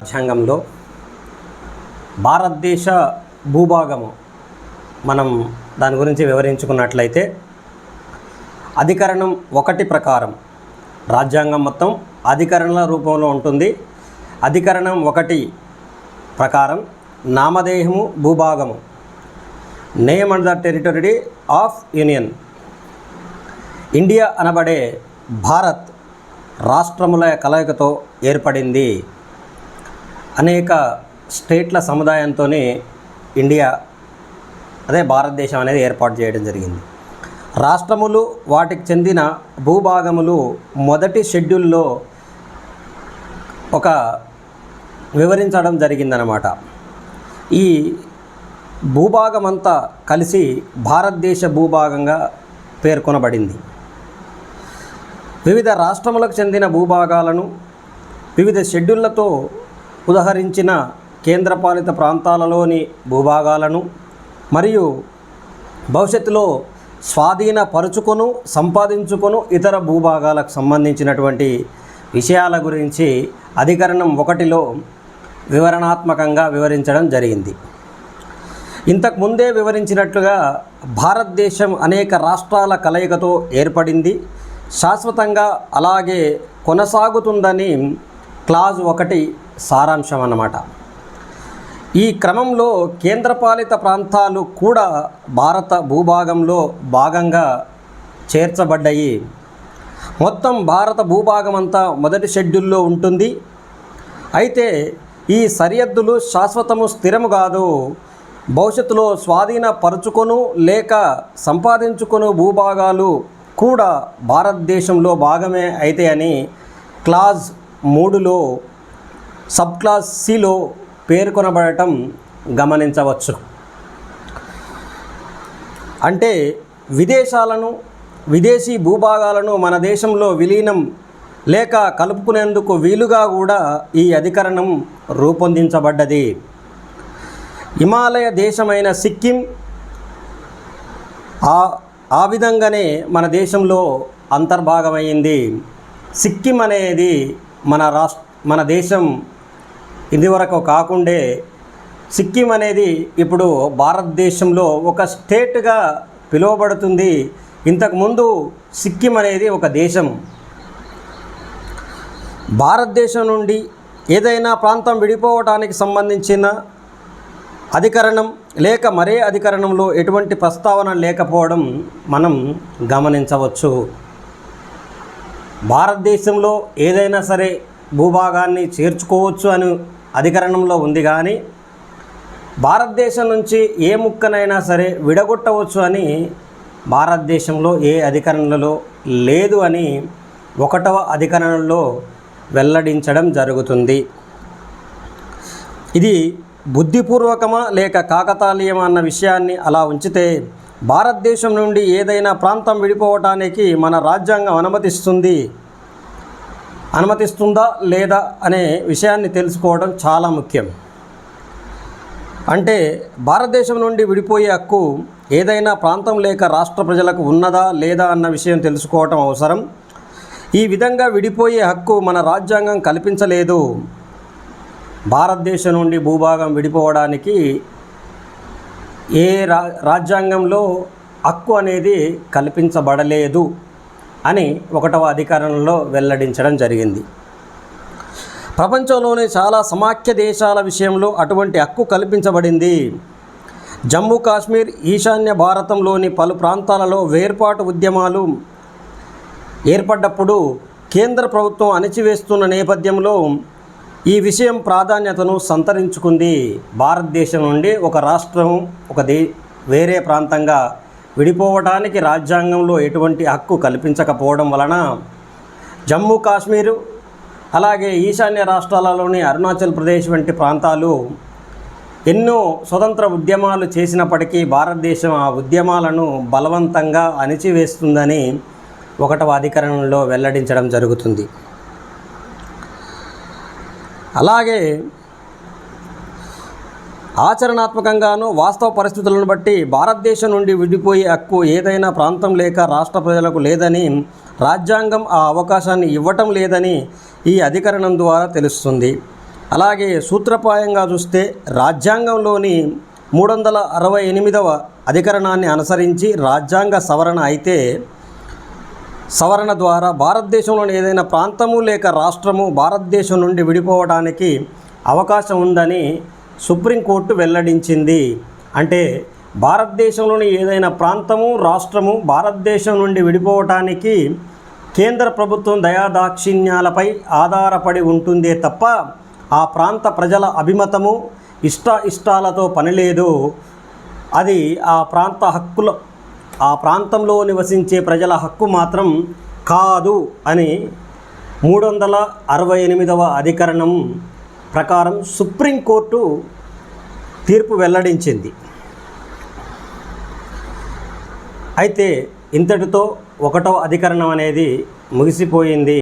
రాజ్యాంగంలో భారతదేశ భూభాగము మనం దాని గురించి వివరించుకున్నట్లయితే అధికరణం ఒకటి ప్రకారం రాజ్యాంగం మొత్తం అధికరణల రూపంలో ఉంటుంది. అధికరణం ఒకటి ప్రకారం నామధేయము భూభాగము name and the territory of union India అనబడే భారత్ రాష్ట్రముల కలయికతో ఏర్పడింది. అనేక స్టేట్ల సముదాయంతో ఇండియా అదే భారతదేశం అనేది ఏర్పాటు చేయడం జరిగింది. రాష్ట్రములు వాటికి చెందిన భూభాగములు మొదటి షెడ్యూల్లో ఒక వివరించడం జరిగిందనమాట. ఈ భూభాగం అంతా కలిసి భారతదేశ భూభాగంగా పేర్కొనబడింది. వివిధ రాష్ట్రములకు చెందిన భూభాగాలను వివిధ షెడ్యూళ్ళతో ఉదహరించిన కేంద్రపాలిత ప్రాంతాలలోని భూభాగాలను మరియు భవిష్యత్తులో స్వాధీనపరుచుకొను సంపాదించుకొను ఇతర భూభాగాలకు సంబంధించినటువంటి విషయాల గురించి అధికరణం ఒకటిలో వివరణాత్మకంగా వివరించడం జరిగింది. ఇంతకు ముందే వివరించినట్లుగా భారతదేశం అనేక రాష్ట్రాల కలయికతో ఏర్పడింది. శాశ్వతంగా అలాగే కొనసాగుతుందని క్లాజ్ ఒకటి సారాంశం అన్నమాట. ఈ క్రమంలో కేంద్రపాలిత ప్రాంతాలు కూడా భారత భూభాగంలో భాగంగా చేర్చబడ్డాయి. మొత్తం భారత భూభాగం అంతా మొదటి షెడ్యూల్లో ఉంటుంది. అయితే ఈ సరిహద్దులు శాశ్వతము స్థిరము కాదు. భవిష్యత్తులో స్వాధీనపరుచుకొను లేక సంపాదించుకొను భూభాగాలు కూడా భారతదేశంలో భాగమే అయితే అని క్లాజ్ మూడులో సబ్ క్లాస్ సిలో పేర్కొనబడటం గమనించవచ్చు. అంటే విదేశాలను విదేశీ భూభాగాలను మన దేశంలో విలీనం లేక కలుపుకునేందుకు వీలుగా కూడా ఈ అధికరణం రూపొందించబడ్డది. హిమాలయ దేశమైన సిక్కిం ఆ ఆ విధంగానే మన దేశంలో అంతర్భాగమైంది. సిక్కిం అనేది మన రాష్ట్ర మన దేశం ఇదివరకు కాకుండే సిక్కిం అనేది ఇప్పుడు భారతదేశంలో ఒక స్టేట్గా పిలువబడుతుంది. ఇంతకుముందు సిక్కిం అనేది ఒక దేశం. భారతదేశం నుండి ఏదైనా ప్రాంతం విడిపోవటానికి సంబంధించిన అధికరణం లేక మరే అధికరణంలో ఎటువంటి ప్రస్తావన లేకపోవడం మనం గమనించవచ్చు. భారతదేశంలో ఏదైనా సరే భూభాగాన్ని చేర్చుకోవచ్చు అని అధికరణంలో ఉంది కానీ భారతదేశం నుంచి ఏ ముక్కనైనా సరే విడగొట్టవచ్చు అని భారతదేశంలో ఏ అధికరణలో లేదు అని ఒకటవ అధికరణలో వెల్లడించడం జరుగుతుంది. ఇది బుద్ధిపూర్వకమా లేక కాకతాళీయమా అన్న విషయాన్ని అలా ఉంచితే భారతదేశం నుండి ఏదైనా ప్రాంతం విడిపోవటానికి మన రాజ్యాంగం అనుమతిస్తుంది. అనుమతిస్తుందా లేదా అనే విషయాన్ని తెలుసుకోవడం చాలా ముఖ్యం. అంటే భారతదేశం నుండి విడిపోయే హక్కు ఏదైనా ప్రాంతం లేక రాష్ట్ర ప్రజలకు ఉన్నదా లేదా అన్న విషయం తెలుసుకోవటం అవసరం. ఈ విధంగా విడిపోయే హక్కు మన రాజ్యాంగం కల్పించలేదు. భారతదేశం నుండి భూభాగం విడిపోవడానికి ఏ రా రాజ్యాంగంలో హక్కు అనేది కల్పించబడలేదు అని ఒకటవ అధికారంలో వెల్లడించడం జరిగింది. ప్రపంచంలోని చాలా సమాఖ్య దేశాల విషయంలో అటువంటి హక్కు కల్పించబడింది. జమ్మూ కాశ్మీర్ ఈశాన్య భారతంలోని పలు ప్రాంతాలలో వేర్పాటు ఉద్యమాలు ఏర్పడ్డప్పుడు కేంద్ర ప్రభుత్వం అణిచివేస్తున్న నేపథ్యంలో ఈ విషయం ప్రాధాన్యతను సంతరించుకుంది భారతదేశం నుండి ఒక రాష్ట్రం ఒక దే వేరే ప్రాంతంగా విడిపోవటానికి రాజ్యాంగంలో ఎటువంటి హక్కు కల్పించకపోవడం వలన జమ్మూ కాశ్మీరు అలాగే ఈశాన్య రాష్ట్రాలలోని అరుణాచల్ ప్రదేశ్ వంటి ప్రాంతాలు ఎన్నో స్వతంత్ర ఉద్యమాలు చేసినప్పటికీ భారతదేశం ఆ ఉద్యమాలను బలవంతంగా అణిచివేస్తుందని ఒకటవ అధికరణంలో వెల్లడించడం జరుగుతుంది. అలాగే ఆచరణాత్మకంగాను వాస్తవ పరిస్థితులను బట్టి భారతదేశం నుండి విడిపోయే హక్కు ఏదైనా ప్రాంతం లేక రాష్ట్ర ప్రజలకు లేదని రాజ్యాంగం ఆ అవకాశాన్ని ఇవ్వటం లేదని ఈ అధికరణం ద్వారా తెలుస్తుంది. అలాగే సూత్రప్రాయంగా చూస్తే రాజ్యాంగంలోని మూడు వందల అరవై ఎనిమిదవ అధికరణాన్ని అనుసరించి రాజ్యాంగ సవరణ అయితే సవరణ ద్వారా భారతదేశంలోని ఏదైనా ప్రాంతము లేక రాష్ట్రము భారతదేశం నుండి విడిపోవడానికి అవకాశం ఉందని సుప్రీంకోర్టు వెల్లడించింది. అంటే భారతదేశంలోని ఏదైనా ప్రాంతము రాష్ట్రము భారతదేశం నుండి విడిపోవటానికి కేంద్ర ప్రభుత్వం దయాదాక్షిణ్యాలపై ఆధారపడి ఉంటుందే తప్ప ఆ ప్రాంత ప్రజల అభిమతము ఇష్ట ఇష్టాలతో పనిలేదు. అది ఆ ప్రాంత హక్కుల ఆ ప్రాంతంలో నివసించే ప్రజల హక్కు మాత్రం కాదు అని మూడు వందల అరవై ఎనిమిదవ అధికరణం ప్రకారం సుప్రీంకోర్టు తీర్పు వెల్లడించింది. అయితే ఇంతటితో ఒకటో అధికరణం అనేది ముగిసిపోయింది.